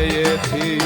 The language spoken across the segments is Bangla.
পেয়েছি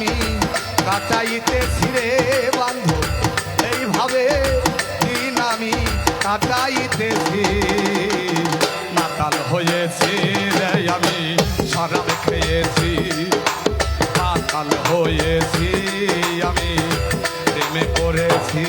আমি কাটাইতে ছিঁড়ে বান্ধব এইভাবে দিন আমি কাটাইতেছি মাতাল হয়েছি রে আমি শরাব খেয়েছি। মাতাল হয়েছি আমি, প্রেমে করেছি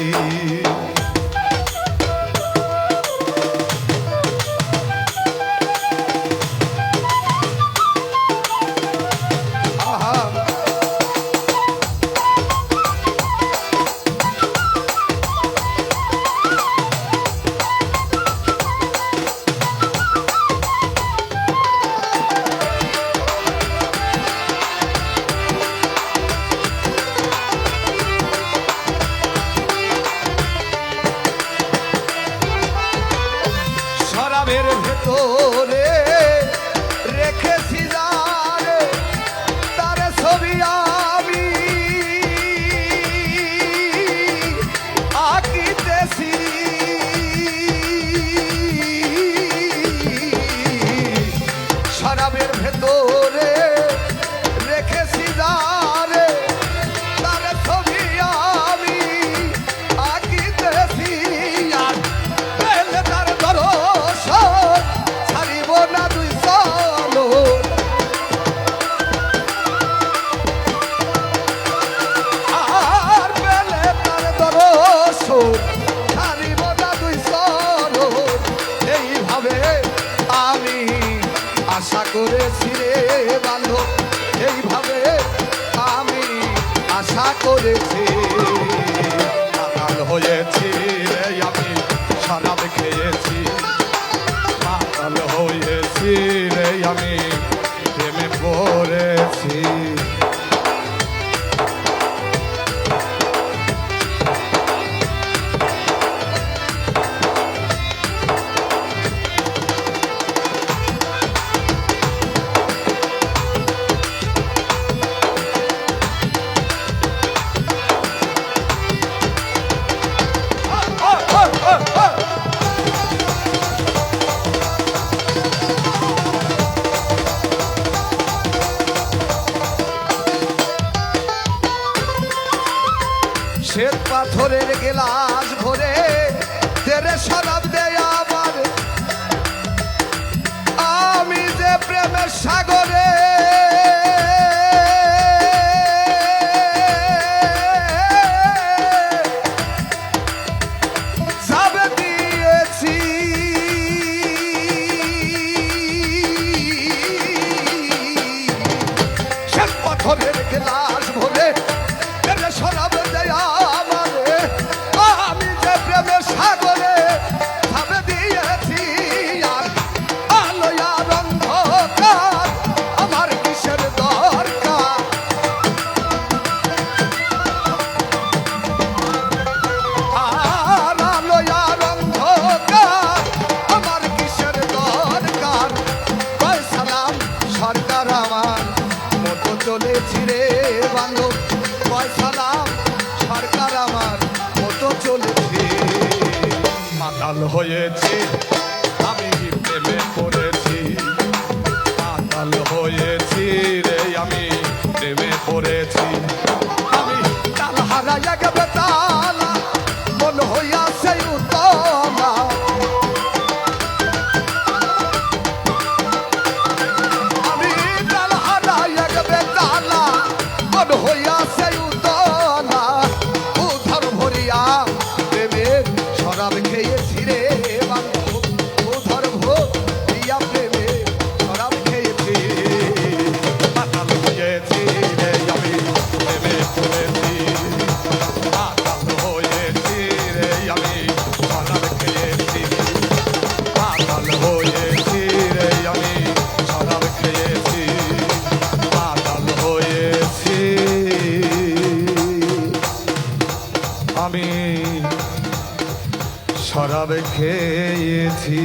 আমি আশা করেছি রে বান্ধব এইভাবে আমি আশা করেছি। হয়েছে পাথরের গেলাস ভরে তেরে শরাব দেয় আমার। আমি যে প্রেমের সাগর হয়েছি, আমি প্রেমে পড়েছি। পাতাল হয়েছি রে, আমি প্রেমে পড়েছি। আমি তাল হারাইয়া গেবে তালা, মন হইয়া সেই উতলা। আমি তাল হারাইয়া গেবে তালা, মন হইয়া সেই উতলা। উধর ভরিয়া প্রেমের খেয়েছি খেয়েছি।